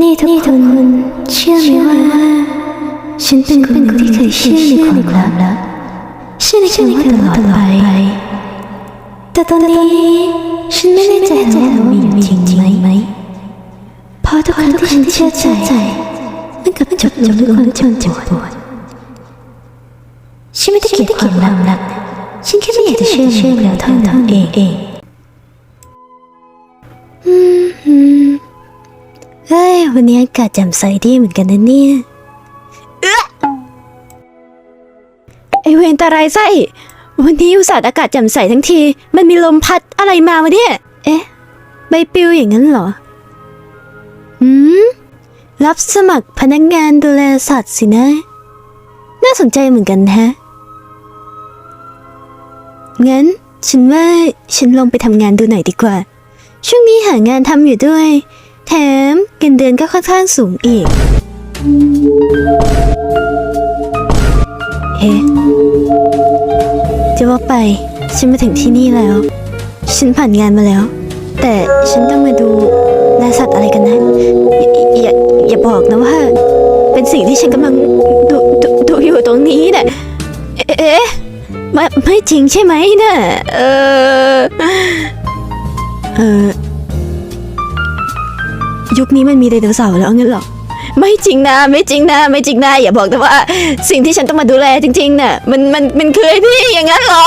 นี่ทุกคนเชื่อไหมว่า ฉันเป็นคนที่เคยเชื่อในความลับเชื่อในคำว่าตลอดไป แต่ตอนนี้ฉันไม่แน่ใจว่ามันมีอยู่จริงไหมเพราะทุกครั้งที่ฉันเชื่อใจมันกลับจบลงด้วยความเจ็บปวดฉันไม่ได้เกลียดความลับนะฉันแค่ไม่อยากจะเชื่อเชื่อแล้วเท่านั้นเอง วันนี้อากาศแจ่มใสดีเหมือนกันนะเนี่ยไอเวนตารายไส้วันนี้อุตส่าห์อากาศแจ่มใสทั้งที มันมีลมพัดอะไรมาวะเนี่ย เอ๊ะ ใบปลิวอย่างนั้นเหรอหืม รับสมัครพนักงานดูแลสัตว์สินะ น่าสนใจเหมือนกันแฮะ งั้น ฉันว่าฉันลองไปทำงานดูหน่อยดีกว่า ช่วงนี้หางานทำอยู่ด้วยแถมเงินเดือนก็ค่อนข้างสูงอีกเอ๊ะจะว่าไป ฉันมาถึงที่นี่แล้ว ฉันผ่านงานมาแล้ว แต่ฉันต้องมาดูแลสัตว์อะไรกันนะอย่าอย่าบอกนะว่า เป็นสิ่งที่ฉันกำลังดูดูดูอยู่ตรงนี้น่ะเอ๊ะเอ๊ะไม่ไม่จริงใช่ไหมน่ะเออเออ ยุคนี้มันมีไดโนเสาร์แล้วงั้นเหรอไม่จริงนะ ไม่จริงนะ ไม่จริงนะ อย่าบอกแต่ว่า สิ่งที่ฉันต้องมาดูแลจริงๆน่ะมันมันมันคือไอ้นี่อย่างนั้นเหรอ